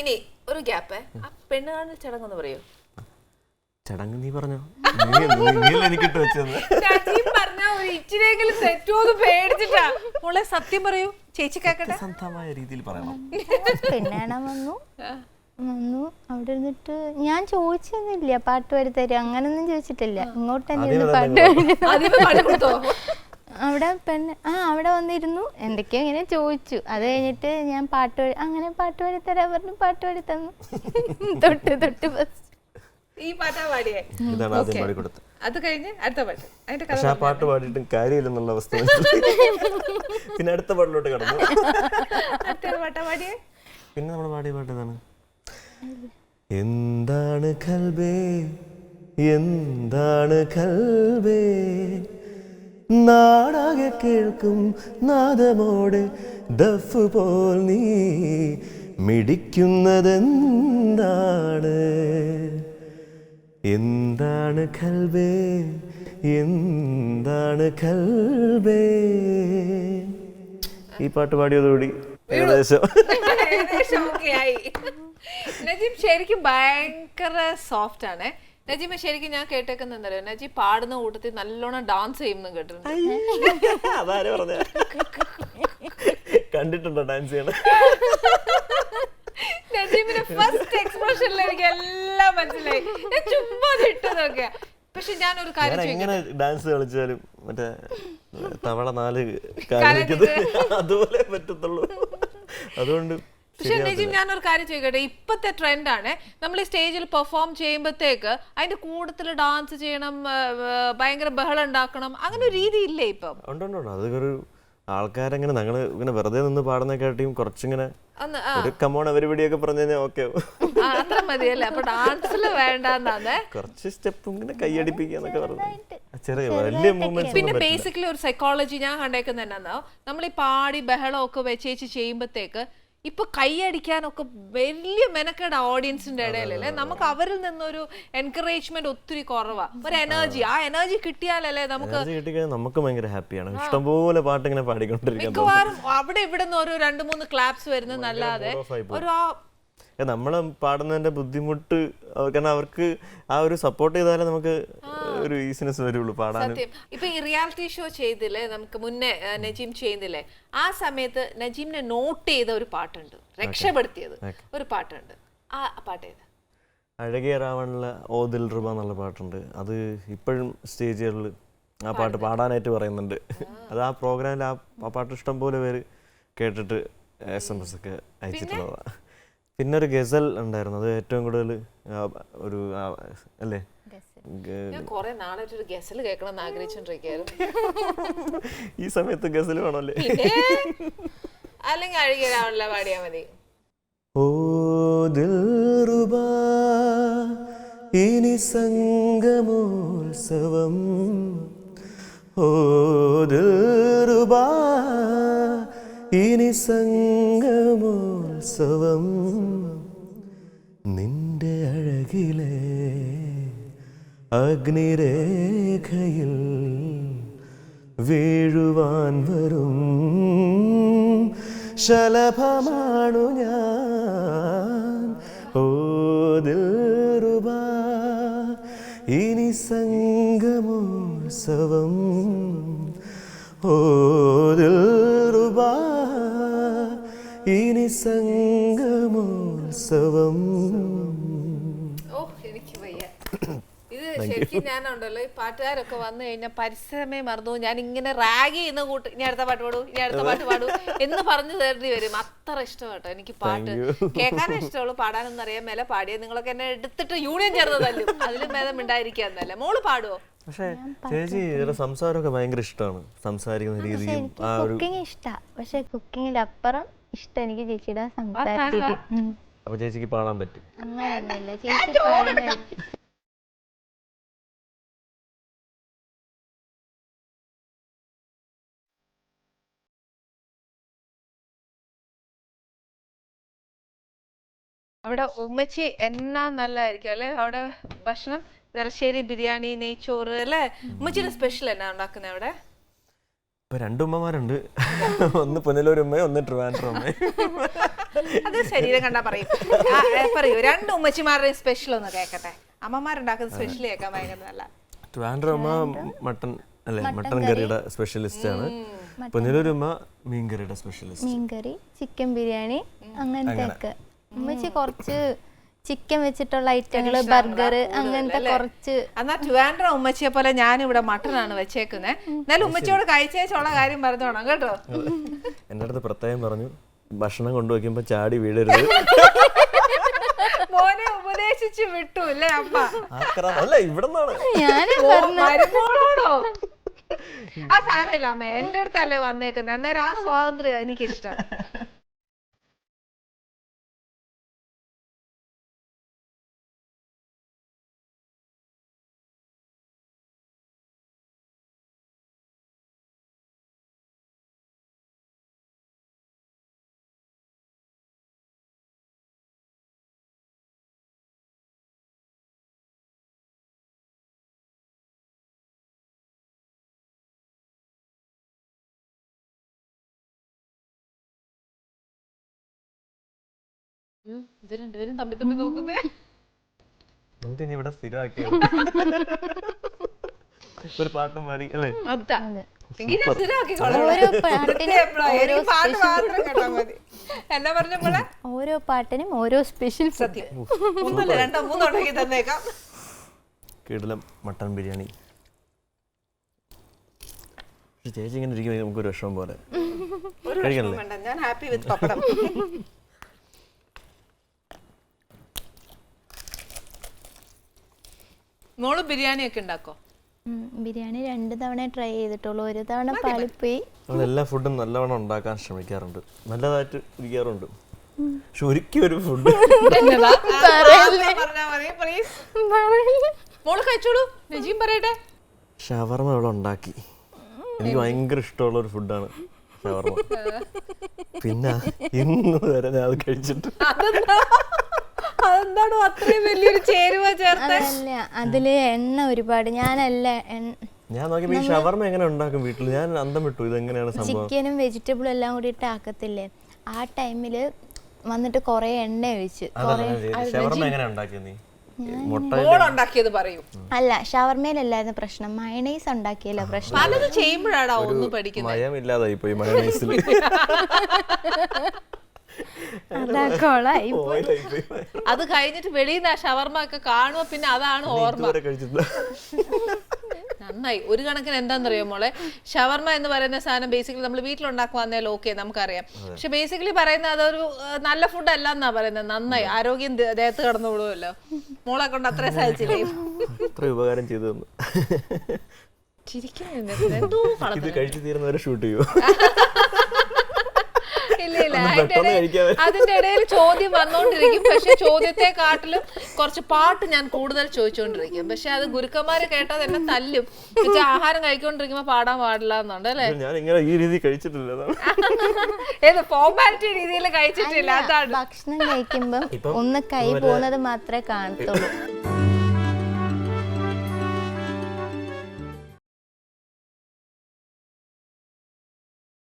ഇനി ഒരു ഗ്യാപ്പ്. ആ പെണ്ണ് കാണൽ ചടങ്ങെന്ന് പറയൂ. ചടങ്ങ് നീ പറഞ്ഞോ? എനിക്കിട്ട് വെച്ചത്? മോളെ സത്യം പറയൂ. ചേച്ചി കേക്കട്ടെ? രീതിയിൽ പറയണം. പെണ്ണാണാൻ വന്നു. വന്നു. അവിടെ ഇരുന്നിട്ട് ഞാൻ ചോദിച്ചൊന്നുമില്ല. പാട്ട് പാടി തരും. അങ്ങനൊന്നും ചോദിച്ചിട്ടില്ല. ഇങ്ങോട്ട് തന്നെ ഇരുന്ന് പാട്ട് പാടി ആദ്യമേ പാടി കൊടുത്തോ? അവിടെ പെണ്ണ് ആ അവിടെ വന്നിരുന്നു. എന്തൊക്കെയോ ഇങ്ങനെ ചോദിച്ചു. അത് കഴിഞ്ഞിട്ട് ഞാൻ പാട്ട് പാടി അങ്ങനെ പാട്ട് പാടി തരാൻ പറഞ്ഞു പാട്ട് പാടി തന്നു തൊട്ട് തൊട്ട് ബസ് ഈ പാട്ടാ പാടിയേ? ഇതാണ് ആദ്യം പാടി കൊടുത്തത്. അത് കഴിഞ്ഞ് അടുത്ത പാട്ട്. അതിന്റെ കഥ പക്ഷെ ആ പാട്ട് പാടിയിട്ടും കാര്യമില്ലെന്നുള്ള അവസ്ഥ പിന്നെ അടുത്ത പാട്ടിലോട്ട് കടന്നു. അടുത്ത പാട്ടാ പാടിയേ? പിന്നെ നമ്മൾ പാടിയ പാട്ട് ഇതാണ് എന്താണ് കൽബേ? എന്താണ് കൽബേ? നാടാകെ കേൾക്കും നാദമോടെ ദഫ് പോൽ നീ മിടിക്കുന്നതെന്താണ്? എന്താണ് കൽവേ എന്താണ് കൽവേ ഈ പാട്ട് പാടിയതോടി ഏകദേശം. നജീബ് ശരിക്കും ഭയങ്കര സോഫ്റ്റ് ആണ്. നജീമ ശരിക്കും ഞാൻ കേട്ടേക്കുന്ന എന്തറിയോ നജീബ് പാടുന്ന കൂട്ടത്തിൽ നല്ലോണം ഡാൻസ് ചെയ്യുന്നു കേട്ടിട്ടുണ്ട്. അതാരെ പറഞ്ഞ കണ്ടിട്ടുണ്ടോ ഡാൻസ് ചെയ്യണം നജീമിന്റെ ഫസ്റ്റ് എക്സ്പ്രഷനിൽ എനിക്ക് എല്ലാം മനസ്സിലായി. ഞാൻ ചുമ്മാ ഇട്ടതൊക്കെ പക്ഷെ ഞാൻ ഒരു കാര്യം എങ്ങനെ ഡാൻസ് കളിച്ചാലും മറ്റേ തവള നാല് അതുപോലെ പറ്റത്തുള്ളൂ. അതുകൊണ്ട് പക്ഷെ നജീം ഞാനൊരു കാര്യം ചോദിക്കട്ടെ? ഇപ്പത്തെ ട്രെൻഡാണ്. നമ്മൾ ഈ സ്റ്റേജിൽ പെർഫോം ചെയ്യുമ്പോഴത്തേക്ക് അതിന്റെ കൂടുതൽ ഡാൻസ് ചെയ്യണം ഭയങ്കര ബഹളം ഉണ്ടാക്കണം അങ്ങനെ ഒരു രീതി ഇല്ലേ ഇപ്പം? ഉണ്ട് ഉണ്ട് ഉണ്ട്. അതൊരു ആൾക്കാരെങ്ങനെ ഞങ്ങൾ ഇങ്ങനെ വെറുതെ നിന്ന് പാടുന്നേക്കാട്ടിയും കുറച്ചിങ്ങനെ ഒരു കമോൺ അവരിവിടെയൊക്കെ പറഞ്ഞു കഴിഞ്ഞാൽ ഓക്കെ അത്ര മതിയല്ലേ? അപ്പൊ ഡാൻസിൽ വേണ്ടെന്നാണ് കുറച്ച് സ്റ്റെപ്പ് ഇങ്ങനെ കൈയടിപ്പിക്കാന്നൊക്കെ പറഞ്ഞു. ചെറിയ വലിയ മൂവ്മെന്റ് പിന്നെ ബേസിക്കലി ഒരു സൈക്കോളജി ഞാൻ കണ്ടേക്കുന്നത് എന്നാന്നോ? നമ്മൾ ഈ പാടി ബഹളമൊക്കെ വെച്ചേച്ച് ചെയ്യുമ്പോഴത്തേക്ക് ഇപ്പൊ കൈയടിക്കാനൊക്കെ വലിയ മെനക്കേട ഓഡിയൻസിന്റെ ഇടയിലല്ലേ? നമുക്ക് അവരിൽ നിന്നൊരു എൻകറേജ്മെന്റ് ഒത്തിരി കുറവാ. ഒരു എനർജി ആ എനർജി കിട്ടിയാലല്ലേ നമുക്ക് നമുക്ക് ഭയങ്കര ഹാപ്പിയാണ് ഇഷ്ടംപോലെ പാട്ട് ഇങ്ങനെ പാടിക്കൊണ്ടിരിക്കും മിക്കവാറും അവിടെ ഇവിടെ നിന്ന് ഒരു രണ്ട് മൂന്ന് ക്ലാപ്സ് വരുന്നത് അല്ലാതെ ഒരു ആ ഏ, നമ്മൾ പാടുന്നതിന്റെ ബുദ്ധിമുട്ട് കാരണം അവർക്ക് ആ ഒരു സപ്പോർട്ട് ചെയ്താലേ നമുക്ക് ഒരു ഈസിനെസ് വരുള്ളൂ പാടാൻ ഇപ്പൊ ഈ റിയാലിറ്റി ഷോ ചെയ്തില്ലേ നമുക്ക് മുന്നേ നജീം ചെയ്യുന്നില്ലേ ആ സമയത്ത് നജീമിനെ നോട്ട് ചെയ്ത ഒരു പാട്ടുണ്ട് രക്ഷപ്പെടുത്തിയത് ഒരു പാട്ടുണ്ട്. ആ പാട്ട് ഏത്? അഴകിയ രാവണിലെ ഓ ദിൽ റുബ എന്നുള്ള പാട്ടുണ്ട്. അത് ഇപ്പോഴും സ്റ്റേജുകളിൽ ആ പാട്ട് പാടാനായിട്ട് പറയുന്നുണ്ട്. അത് ആ പ്രോഗ്രാമിൽ ആ ആ പാട്ട് ഇഷ്ടം പോലെ പേര് കേട്ടിട്ട് എസ് എം എസ് ഒക്കെ അയച്ചിട്ടുള്ളതാണ് പിന്നെ ഒരു ഗസൽ ഉണ്ടായിരുന്നു. അത് ഏറ്റവും കൂടുതൽ ഒരു അല്ലേ? ഞാൻ കുറെ നാളായിട്ട് ഒരു ഗസൽ കേൾക്കണം എന്ന് ഈ സമയത്ത് ഗസൽ വേണമല്ലേ? അല്ലെങ്കിൽ അഴുകിയ പാടിയാ മതി. ഓ ദിൽറുബാ ഇനി സംഗമോത്സവം. ഓ ദിൽറുബാ നിന്റെ അഴകിലെ അഗ്നിരേഖയിൽ വീഴുവാൻ വരും. ശലഭമാണു ഞാൻ. ഓതിൽ ദിൽറുബാ ഇനി സംഗമോത്സവം. ഓതിൽ ദിൽറുബാ ഇനി സംഗമോത്സവം. ശരിക്കും ഞാനുണ്ടല്ലോ ഈ പാട്ടുകാരൊക്കെ വന്നു കഴിഞ്ഞാൽ പരിസരമേ മറന്നു ഞാൻ ഇങ്ങനെ റാഗി ഇന്ന് കൂട്ടി ഇനി അടുത്ത പാട്ട് പാടൂ ഇനി അടുത്ത പാട്ട് പാടൂ എന്ന് പറഞ്ഞു തരേണ്ടി വരും. അത്ര ഇഷ്ടമാട്ടോ എനിക്ക് പാട്ട്. കേൾക്കാൻ കേൾക്കാനും ഇഷ്ടമുള്ളൂ പാടാനൊന്നും അറിയാൻ മേലെ പാടിയ നിങ്ങളൊക്കെ എന്നെ എടുത്തിട്ട് യൂണിയൻ ചേർന്ന് തല്ലും. അതിലും ഭേദം ഉണ്ടായിരിക്കാന്നല്ലേ മോൾ പാടുവോ? പക്ഷേ ചേച്ചി ഇതിന്റെ സംസാരമൊക്കെ ഭയങ്കര ഇഷ്ടമാണ്. സംസാരിക്കുന്ന രീതിയും ആ ഒരു കുക്കിംഗ് പക്ഷേ പക്ഷെ കുക്കിങ്ങിലപ്പുറം ഇഷ്ടം എനിക്ക് ചേച്ചിയുടെ സംസാരിക്കും അപ്പൊ ചേച്ചിക്ക് പാടാൻ പറ്റും. അങ്ങനെയൊന്നുമില്ല. ചേച്ചി പാടുന്ന അവിടെ ഉമ്മച്ചി എന്നാ നല്ലതായിരിക്കും അല്ലെ? അവിടെ ഭക്ഷണം തലശ്ശേരി ബിരിയാണി നെയ്ച്ചോറ് അല്ലെ? ഉമ്മച്ചിയുടെ സ്പെഷ്യൽ എന്നാ ഉണ്ടാക്കുന്നത് അവിടെ? ഇപ്പൊ രണ്ടുമ്മമാരുണ്ട് ഒന്ന് പുനലൂരുമ്മയും ഒന്ന് ട്രിവാൻഡ്രം അത് ശരീരം കണ്ടാ പറയും. പറയൂ രണ്ട് ഉമ്മച്ചിമാരുടെ സ്പെഷ്യൽ ഒന്ന് കേക്കട്ടെ. അമ്മമാരുണ്ടാക്കുന്ന സ്പെഷ്യൽ കേൾക്കാൻ ഭയങ്കര നല്ല. ട്രിവാൻഡ്രം മട്ടൺ അല്ലേ മട്ടൺ കറിയുടെ സ്പെഷ്യലിസ്റ്റ് ആണ്. പുനലൂരുമ്മ മീൻ കറിയുടെ സ്പെഷ്യലിസ്റ്റ് മീൻകറി ചിക്കൻ ബിരിയാണി അങ്ങനത്തെ ഉമ്മച്ചി കുറച്ച് ചിക്കൻ വെച്ചിട്ടുള്ള ഐറ്റങ്ങൾ ബർഗർ അങ്ങനത്തെ കുറച്ച് എന്നാ ട്രിവാൻഡ്ര ഉമ്മച്ചിയെ പോലെ ഞാൻ ഇവിടെ മട്ടനാണ് വെച്ചേക്കുന്നത് എന്നാലും ഉമ്മച്ചിയോട് കഴിച്ചേച്ചുള്ള കാര്യം പറഞ്ഞോണം കേട്ടോ? എന്റെ അടുത്ത് പ്രത്യേകം പറഞ്ഞു ഭക്ഷണം കൊണ്ടുവയ്ക്കുമ്പോ ചാടി വീഴരുത്. മോനെ ഉപദേശിച്ചു വിട്ടു അല്ലേ അമ്മ? അല്ല ഇവിടെ നിന്നാണ് ഞാനും ഓ, മരുമോളോടോ? ആ സാരമില്ല അമ്മ എന്റെ അടുത്തല്ലേ വന്നേക്കുന്നത് അന്നേരം ആ സ്വാതന്ത്ര്യം എനിക്കിഷ്ടം. ഇത് രണ്ടുപേരും തമ്മിൽ തമ്മിൽ നോക്കുന്നേ. ഇനി ഇവിടെ സ്ഥിരമാക്കിയത് ഒരു പാട്ടും പാടി അല്ലേ? അതാ. എങ്കിൽ ഞാൻ സ്ഥിരമാക്കിക്കോളാം. ഓരോ പാട്ടിനും ഓരോ പാട്ട് മാത്രം കേട്ടാ മതി. എന്നാ പറഞ്ഞ പോലെ ഓരോ പാട്ടിനും ഓരോ സ്പെഷ്യൽ സത്യം. ഒന്നല്ല രണ്ടോ മൂന്നോ തന്നേക്കാം. കിടിലം മട്ടൺ ബിരിയാണി. പക്ഷെ ചേച്ചി ഇങ്ങനെ ഇരിക്കുമ്പോൾ നമുക്കൊരു വിഷമം പോലെ. ഒരു വേണ്ട ഞാൻ ഹാപ്പി വിത്ത് പപ്പടം. മോൾ ബിരിയാണി ഒക്കെ ഉണ്ടാക്കോ ബിരിയാണി രണ്ട് തവണ ട്രൈ ചെയ്തിട്ടുള്ളൂ. ഒരു തവണ പാളിപ്പോയി. നമ്മൾ എല്ലാ ഫുഡും നല്ലവണ്ണം ഉണ്ടാക്കാൻ ശ്രമിക്കാറുണ്ട്. നല്ലതായിട്ട് ഇരിക്കാറുണ്ട്. പക്ഷെ ഒരിക്കലും ഒരു ഫുഡ്. മോൾ കഴിച്ചോളൂ. നജീം പറയട്ടെ. ഷവർമ ഇവിടെ ഉണ്ടാക്കി. എനിക്ക് ഭയങ്കര ഇഷ്ടമുള്ള ഒരു ഫുഡാണ് ഷവർമ. പിന്നെ ഇന്ന് വരെ ഞാൻ അത് കഴിച്ചിട്ട് അതെന്താണോ അത്രയും വലിയൊരു ചേരുവ ചേർത്ത്? അതല്ല അതിൽ എണ്ണ ഒരുപാട്. ഞാനല്ല ഞാൻ നോക്കി ഈ ഷവർമ എങ്ങനെ ഉണ്ടാക്കും വീട്ടിൽ ഞാൻ അന്തം വിട്ടു. ഇതെങ്ങനെയാണ് സംഭവം? ചിക്കനും വെജിറ്റബിളും എല്ലാം കൂടി ഇട്ട് ആക്കത്തില്ലേ? ആ ടൈമിൽ വന്നിട്ട് കൊറേ എണ്ണ ഒഴിച്ച്. അതല്ല ഞാൻ ചെയ്തത്. ഷവർമ എങ്ങനെ ഉണ്ടാക്കിയത് നീ? മുട്ട മോൾ ഉണ്ടാക്കിയത് പറയൂ. അല്ല ഷവർമയിലല്ലായിരുന്നു പ്രശ്നം. മയണൈസ് ഉണ്ടാക്കിയല്ല പ്രശ്നം? പലത് ചെയ്യുമ്പോഴാടാ ഒന്ന് പഠിക്കുന്നത് മയമില്ലാതായി പോയി മയണൈസിൽ അതാ കൊളായി പോയി. അത് കഴിഞ്ഞിട്ട് വെളിയിൽ നിന്ന് ആ ഷവർമ ഒക്കെ കാണുമ്പോ പിന്നെ അതാണ് ഓർമ്മ. നന്നായി. ഒരു കണക്കിന് എന്താണെന്നറിയോ മോളെ? ഷവർമ എന്ന് പറയുന്ന സാധനം ബേസിക്കലി നമ്മൾ വീട്ടിലുണ്ടാക്കുവാന്നേൽ ഓക്കെ നമുക്കറിയാം. പക്ഷെ ബേസിക്കലി പറയുന്നത് അതൊരു നല്ല ഫുഡ് അല്ല എന്നാ പറയുന്നത്. നന്നായി. ആരോഗ്യം ദേഹത്ത് കടന്നു വിടുമല്ലോ മോളെ കൊണ്ട് അത്രേ സാധിച്ചില്ലേ? അത്ര ഉപകാരം ചെയ്തു തന്നു. ചിരിക്കുന്നു എന്തോ ഷൂട്ട് ചെയ്യൂ. അതിന്റെ ഇടയിൽ- ചോദ്യം വന്നോണ്ടിരിക്കും. പക്ഷെ ചോദ്യത്തെ കാട്ടിലും കുറച്ച് പാട്ട് ഞാൻ കൂടുതൽ ചോദിച്ചുകൊണ്ടിരിക്കും പക്ഷെ അത് ഗുരുക്കന്മാര് കേട്ടാൽ എന്നെ തല്ലും. പക്ഷെ ആഹാരം കഴിക്കൊണ്ടിരിക്കുമ്പോ പാടാൻ പാടില്ല എന്നുണ്ട് അല്ലേ? ഞാൻ ഇങ്ങനെ ഈ രീതി കഴിച്ചിട്ടില്ല ഏത് ഫോർമാലിറ്റി രീതിയിൽ കഴിച്ചിട്ടില്ല അതാണ്. ഭക്ഷണം കഴിക്കുമ്പോൾ ഒന്ന് കൈ പോകുന്നത് മാത്രമേ കാണത്തുള്ളൂ.